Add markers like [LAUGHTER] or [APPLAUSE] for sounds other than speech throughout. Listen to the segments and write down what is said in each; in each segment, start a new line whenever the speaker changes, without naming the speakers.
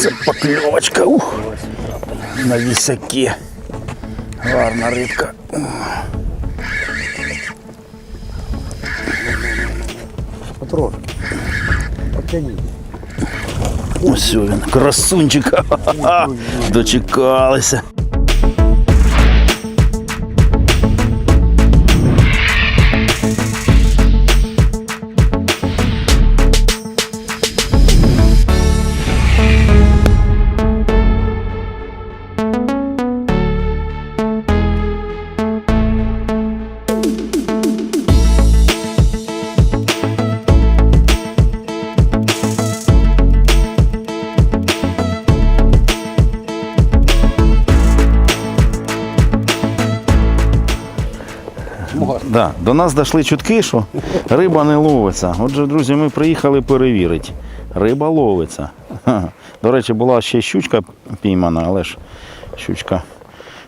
Це покльовочка. Ух. На вісяки. Гарна рибка.
Потрошки. Потяни.
Ось він, красунчик. [LAUGHS] Дочекалися. До нас дійшли чутки, що риба не ловиться. Отже, друзі, ми приїхали перевірити. Риба ловиться. До речі, була ще щучка піймана, але ж щучка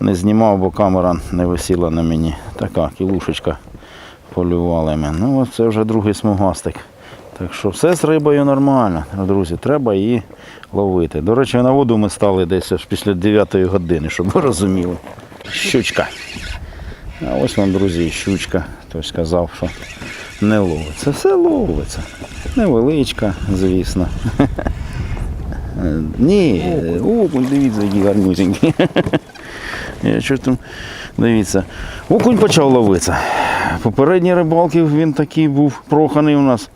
не знімав, бо камера не висіла на мені. Така кілушечка полювала мене. Ну це вже другий смугастик. Так що все з рибою нормально, друзі, треба її ловити. До речі, на воду ми стали десь аж після 9 години, щоб ви розуміли. Щучка. А ось вам, друзі, щучка. Хтось сказав, що не ловиться. Все ловиться. Невеличка, звісно. [LAUGHS] Ні, окунь, дивіться, який гарнюсенький. [LAUGHS] Я що там, дивіться. Окунь почав ловитися. Попередні рибалки він такий був проханий у нас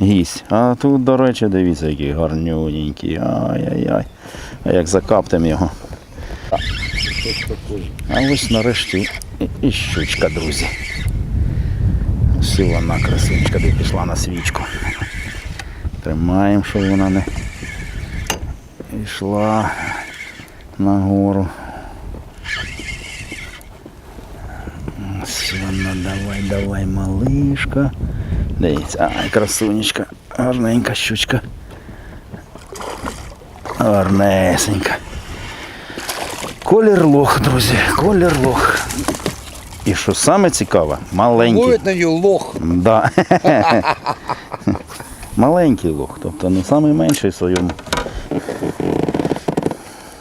гість. А тут, до речі, дивіться, який гарнюненький. Ай-яй-яй. А як закаптем його. А ось нарешті і- щучка, друзі. Ось вона красунечка, де пішла на свічку. Тримаємо, щоб вона не йшла нагору. Ось вона, давай, давай, малишка. Дивіться, ай, красунечка, гарненька щучка. Гарнесенька. Колір лох, друзі, колір лох. І що саме цікаве, маленький.
Ловит на нее лох.
Да. Маленький лох, тобто не найменший в своєму.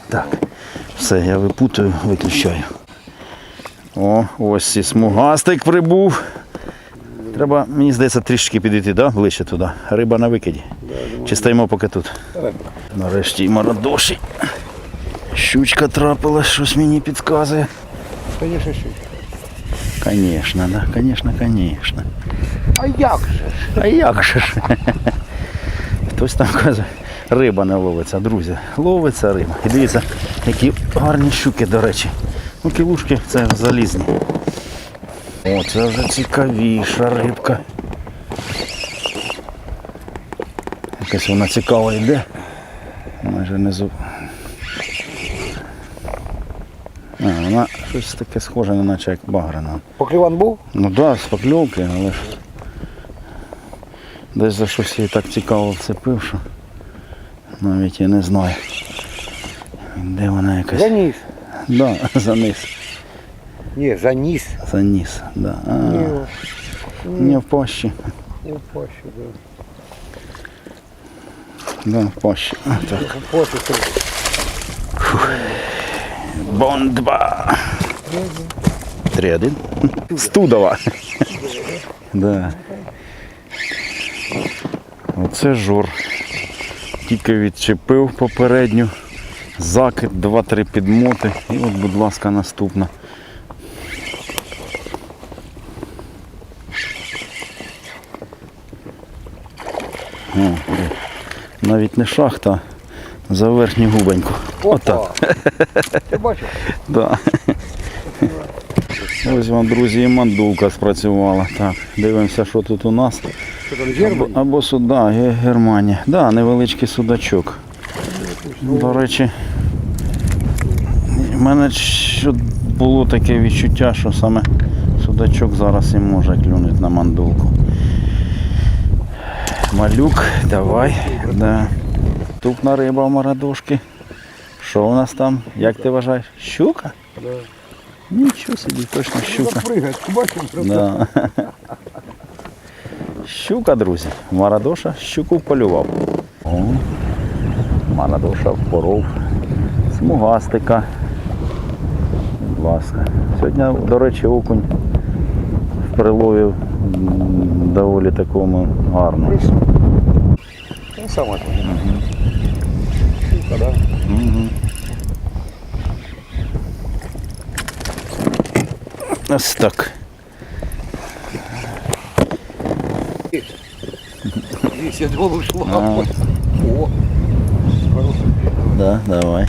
Так, все, я випутаю, виключаю. О, ось і смугастик прибув. Треба, мені здається, трішки підійти, да? ближче туди. Риба на викиді. Чи стоїмо поки тут? Нарешті й марадоші. Щучка трапила, щось мені підказує.
Конечно, щучка.
Конечно, да, конечно, конечно.
А як же?
А як же ж? Хтось там каже, риба не ловиться, друзі. Ловиться риба. І дивіться, які гарні щуки, до речі. Ну, кілушки це залізні. О, це вже цікавіша рибка. Якась вона цікава йде. Майже не зу. А, вона щось таке схоже, не наче як баграна.
Поклеван був?
Ну так, да, з покльовки, але ж десь за щось її так цікаво вцепив, що навіть я не знаю. Де вона якась?
Заніс.
Да, [LAUGHS] за низ.
Ні, заніс.
За низ. Да. А,
Ні,
не в пащі.
не пащу, да.
Да, в пащі. А, Так.
Срыва.
Бондба. Три один. Студова. Да. Оце жур. Тільки відчепив попередню. Закид, два-три підмоти. І от, будь ласка, наступна. О, навіть не шахта, за верхню губеньку. Отак.
Ти бачив? [LAUGHS]
Да. Ось вам, друзі, і мандулка спрацювала. Так, дивимося, що тут у нас.
Що там
Або, або суда, Ге- Германія. Да, невеличкий судачок. До речі, в мене було таке відчуття, що саме судачок зараз і може клюнути на мандулку. Малюк, давай. Да. Тупна риба в марадошки. Що у нас там? Як ти вважаєш? Щука?
Да.
Нічого собі, точно щука. Да. [LAUGHS] Щука, друзі. Марадоша щуку полював. О, Марадоша впоров. Смугастика. Будь ласка. Сьогодні, до речі, окунь в прилові доволі такому гарному.
Ну, сама там. Щука, да?
Ось так.
Здесь я двол ушла.
А.
О, хороший.
Да, давай.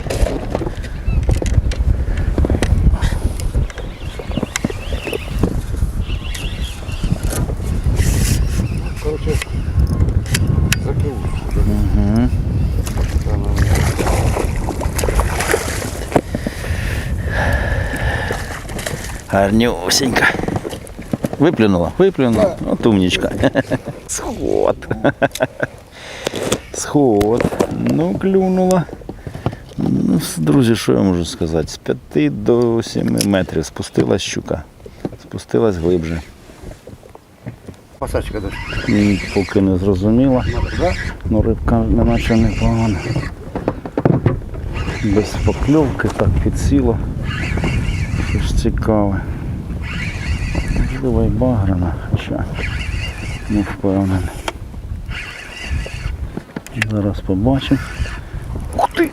Гарнюсенька. Виплюнула, виплюнула. От умнічка. Сход. Сход. Ну, клюнула. Ну, друзі, що я можу сказати? З 5 до 7 метрів спустилась щука. Спустилась глибше.
Посадочка даже.
Поки не зрозуміла. Ну, рибка неначе непогана. Без покльовки так підсіло. Що ж цікаве. Можливо і баграна, хоча не впевнений. Зараз побачимо. Ух ти!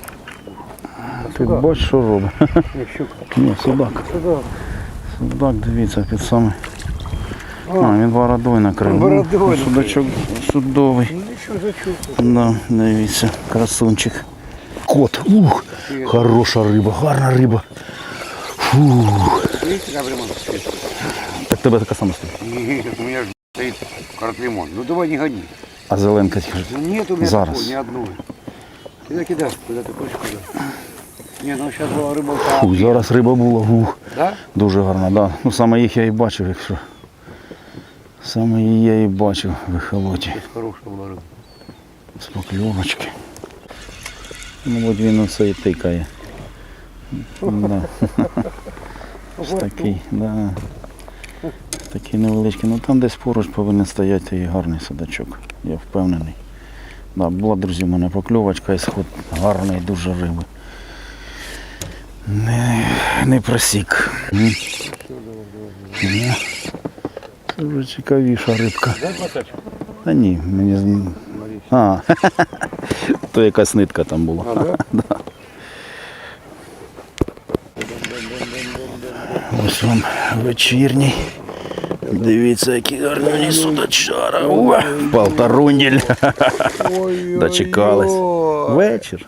Ти бачиш, що робить? [LAUGHS] Ні, судак. Судак, дивіться, під саме. А, він бородою накрив.
Бородою
Ну. Судачок судовий.
ну.
Да, дивіться, красунчик. Кот. Ух, хороша риба, гарна риба. Фух.
Видите, как лимон?
Так тебе така сама стоїть.
Нет, у меня же стоит карт лимон. Ну давай не гони.
А зеленка тільки.
Ну нет у меня
Зараз.
такой, ни одной. Кидай, кидай, куда ты хочешь, куда. Не, ну сейчас была рыбалка.
Фу, зараз риба була. Ух,
Да?
дуже гарна, да. Ну саме їх я і бачив, якщо. Саме її я і бачив в ехолоті.
Хорошая была рыба.
З покльовочки. Ну, от він оце і тикає. Да. [LAUGHS] Ось такий, да. Такий невеличкий. Ну там десь поруч повинен стояти і гарний садачок. Я впевнений. Да, була, друзі, в мене покльовочка і сход гарний дуже риби. Не, не просік. Це вже цікавіша рибка. Та ні, мені А, [LAUGHS] то якась нитка там була.
А, да? [LAUGHS]
Ось вам вечірній. Дивіться, які гарні судачара.
Ой,
Дочекались. Вечір.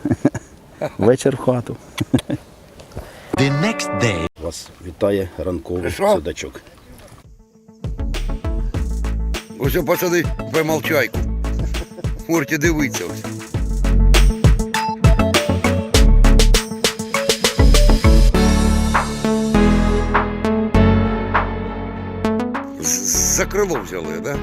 Вечір в хату.
The next day.
Вас вітає ранковий судачок.
Ось пацани, поймав чайку. Можете дивитися ось. Крило взяли, да?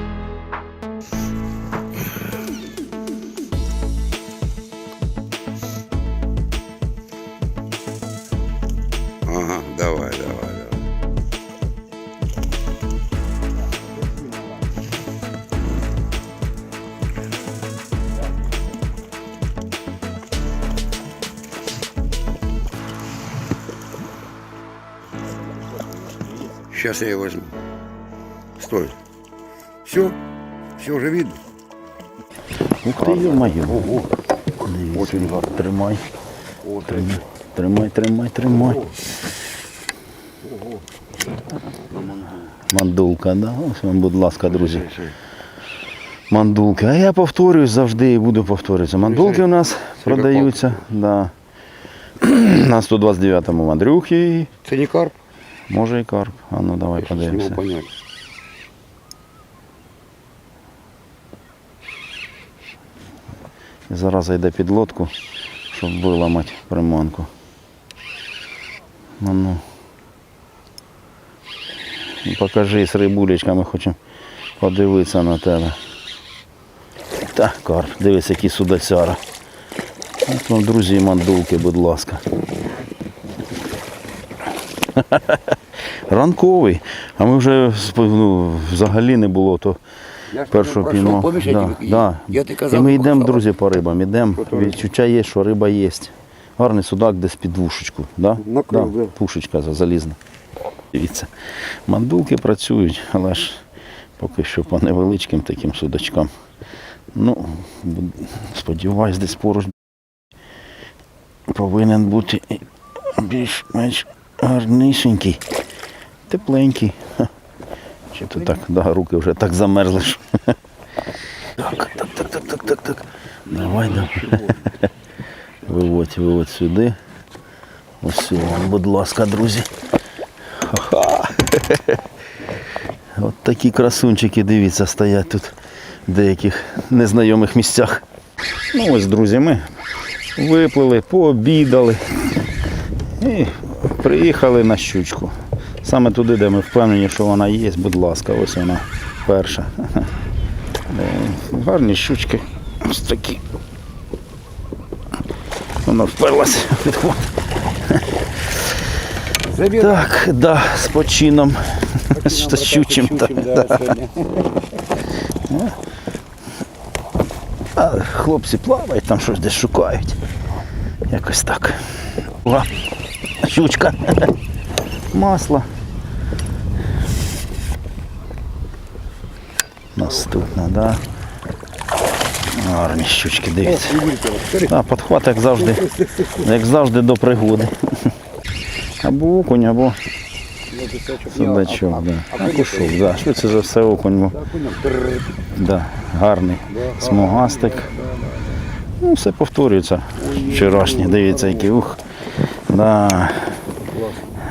Ага, давай, давай, давай. Сейчас я ее возьму. Стой. Все? Все уже видно?
Ух ти, йо-моє. Дивіться, тримай. Тримай, тримай, тримай, тримай. Мандулка, да? Ось вам, будь ласка, друзі. Мандулки. А я повторююсь завжди і буду повторюватися. Мандулки у нас продаються. Да. [CLEARS THROAT] На 129-му Андрюхи.
Це не карп?
Може і карп. А ну давай подивимося. І зараз йде під лодку, щоб виламати приманку. Ну, ну. Ну, Покажи з рибулечками, хочемо подивитися на тебе. Та, карп, дивись, які судацяра. От вам, друзі, мандулки, будь ласка. [LAUGHS] Ранковий. А ми вже ну, взагалі не було, то першого піймав. Да, да.
Я ти
І ми йдемо, друзі, по рибам. Йдемо. Відчуття є, що риба є. Гарний судак десь під вушечку. Да?
Да.
Пушечка залізна. Дивіться. Мандулки працюють, але ж поки що по невеличким таким судачкам. Ну, сподіваюсь, десь поруч повинен бути більш-менш гарнішенький, тепленький. Чи то так, да, руки вже так замерзли. що- Так, так, так, так, так, так, так. Давай, давай. Виводь, виводь сюди. Ось будь ласка, друзі. Ха-ха. От такі красунчики, дивіться, стоять тут в деяких незнайомих місцях. Ну ось, друзі, ми виплили, пообідали і приїхали на щучку. Саме туди, де ми впевнені, що вона є, будь ласка, ось вона перша. Е, Гарні щучки. Ось такі. Вона вперлася. Підход. Так, да, з почином. З щучим. Так,
да.
А хлопці плавають, там щось десь шукають. Якось так. Щучка. Масло. Наступна, да. Гарні щучки, дивіться. А, підхват, як завжди, як завжди до пригоди. Або окунь, або судачок. Да.
а
кушок, да. Швидше за все окунь. бо Да, гарний смугастик. Ну, все повторюється. Вчорашнє, дивіться, який ух. Да.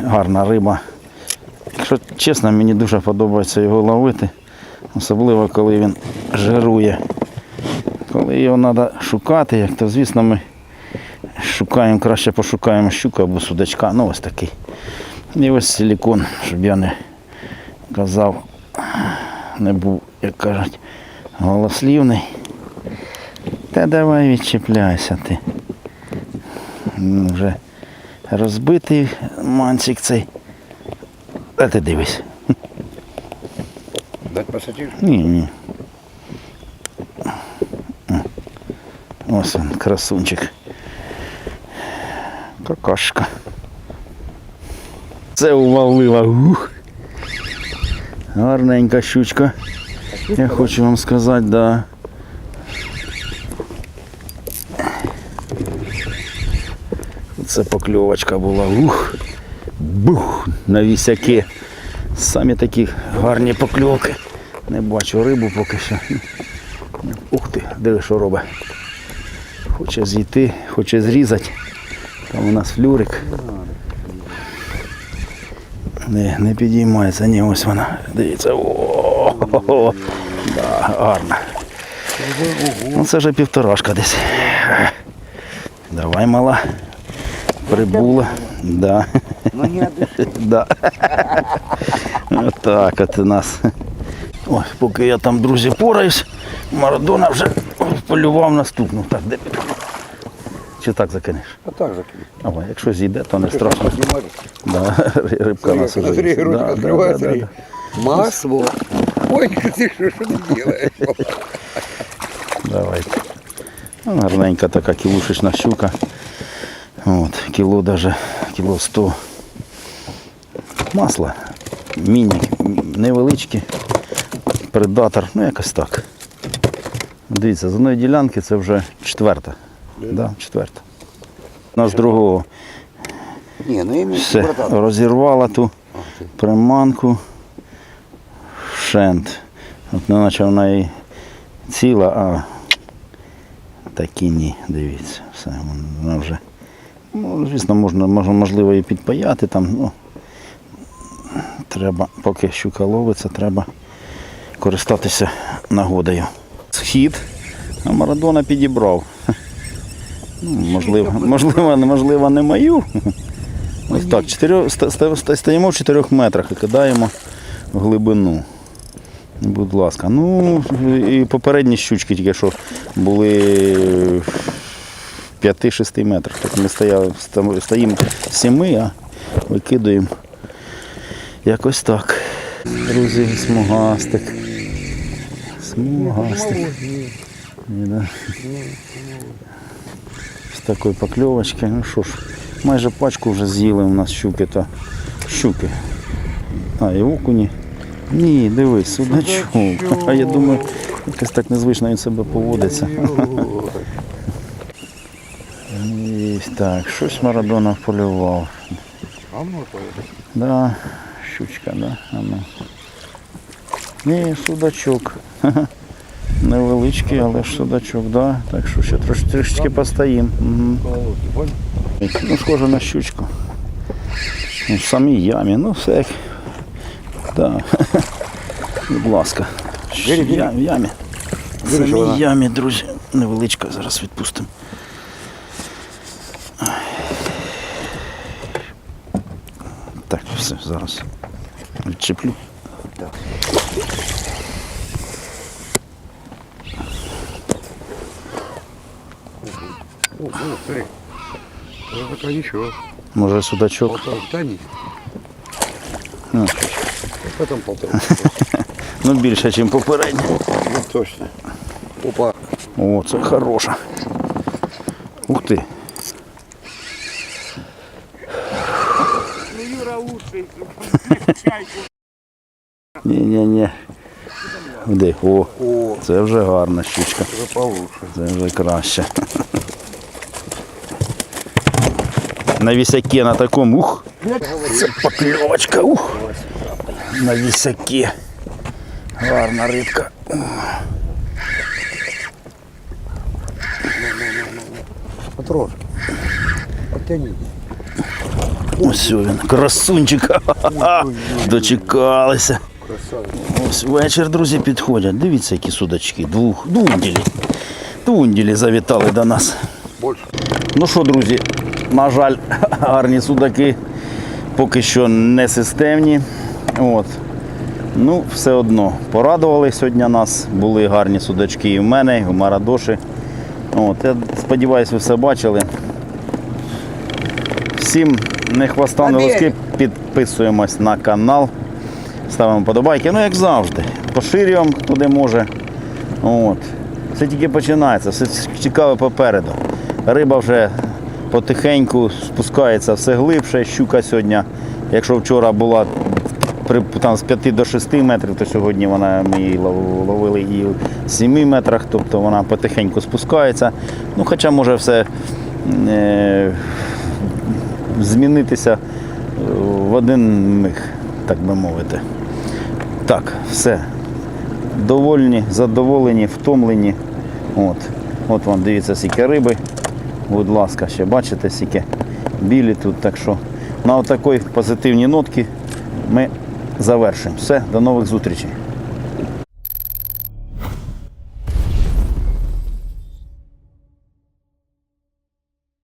Гарна риба. Якщо чесно, мені дуже подобається його ловити. Особливо, коли він жирує. Коли його треба шукати, як то звісно ми шукаємо, краще пошукаємо щука або судачка. Ну ось такий. І ось силікон, щоб я не казав, не був, як кажуть, голослівний. Та давай відчіпляйся ти. Вже розбитий манчик цей. Та ти дивись.
Дать пасатір?
Ні, ні. Ось він, красунчик. Какашка. Це увалила. Ух. Гарненька щучка. Я хочу вам сказати, да. Це покльовочка була. Ух. Бух. На вісяки. Самі такі гарні покльовки. Не бачу рибу поки що. Ух ти, диви, що робить. Хоче зійти, хоче зрізати. Там у нас флюрик. Не, не підіймається, ні, ось вона. Дивіться. О, да, гарна. Ну це вже півторашка десь. Давай, мала. Прибула. Да.
Ну диш.
Да. Отак от у нас. Ой, поки я там, друзі, пораюсь, Марадона вже полював наступну. Так, де підходить? Чи так закинеш?
А так закинь.
Ага, якщо зійде, то не страшно. Да, рибка нас уже.
Смотри, грудь
Да, да,
відкриває,
да,
смотри.
да.
Масло. Ой, ти що, що ти робиш?
Давай. Ну, гарненька така кілушечна щука. От, кіло даже, кіло 100. Масло. Міні, невеличкі. Предатор, ну якось так. Дивіться, з одної ділянки це вже четверта. Да, четверта. У нас другого
Ні, ну
все розірвала ту приманку. Шент. От не наче вона і ціла, а такі ні, дивіться, все, вона вже. Ну, звісно, можна, можливо, і підпаяти там. Ну, треба, поки щука ловиться, треба користатися нагодою. Схід, а Марадона підібрав. [LAUGHS] Ну, можливо, можливо, можливо, не мою. [LAUGHS] Ось так, чотирьох, стоїмо в 4 метрах і кидаємо в глибину. Будь ласка. Ну, і попередні щучки тільки що були в 5-6 метрах. Так ми стояли, стоїмо з 7, а викидуємо якось так. Друзі, смугастик. Смугастий. Ні, да. З такої покльовочки. Ну що ж, майже пачку вже з'їли у нас щуки та щуки. А, і окуні. Ні, дивись, судачок. А я думаю, якось так незвично він себе поводиться. І, так, щось Марадона полював.
Ну
Да, щучка, да. А Ні, судачок. [LAUGHS] Невеличкий, але ж судачок, да. Так що ще трош, трішечки постоїм. Угу. Ну, схоже на щучку. Ну, В самій ямі, ну все як. Да. [LAUGHS] Будь ласка. Я- в ямі. В самій ямі, друзі. Невеличка, зараз відпустимо. Так, все, зараз. Відчеплю.
пока ничего.
Може судачок.
Полтора, да нет.
Ну.
Потом полтора. [LAUGHS]
Ну більше, ніж попередньо.
Ну точно. Опа.
О, це хороша. Ух ти.
Ну, Юра лучший. [LAUGHS]
Ні-ні-ні. Де? О,
О,
це вже гарна щучка.
это получше.
Це вже краще. На вісяке на такому. Ух! Це покльовочка. Ух! На вісяке. Гарна рибка.
Потрошки. Оттяни.
Ось він, красунчик. Дочекалися. Ось вечір, друзі, підходять. Дивіться, які судачки. Двух, двунділі. Двунділі завітали до нас.
Больше.
Ну що, друзі, на жаль, [LAUGHS] гарні судаки поки що не системні. От. Ну, все одно порадували сьогодні нас. Були гарні судачки і в мене, і в Марадоші. От. Я сподіваюся, ви все бачили. Всім не хвоста, не лоски, підписуємось на канал, ставимо подобайки. Ну, як завжди, поширюємо туди може. От. Все тільки починається, все цікаве попереду. Риба вже потихеньку спускається все глибше. Щука сьогодні, якщо вчора була там, з 5 до 6 метрів, то сьогодні вона, ми її ловили і в 7 метрах, тобто вона потихеньку спускається. Ну, хоча може все е, змінитися в один миг, так би мовити. Так, все. Довольні, задоволені, втомлені. От. От вам дивіться, скільки риби. Будь ласка, ще бачите, скільки білі тут. Так що на отакій позитивній нотці ми завершимо. Все, до нових зустрічей.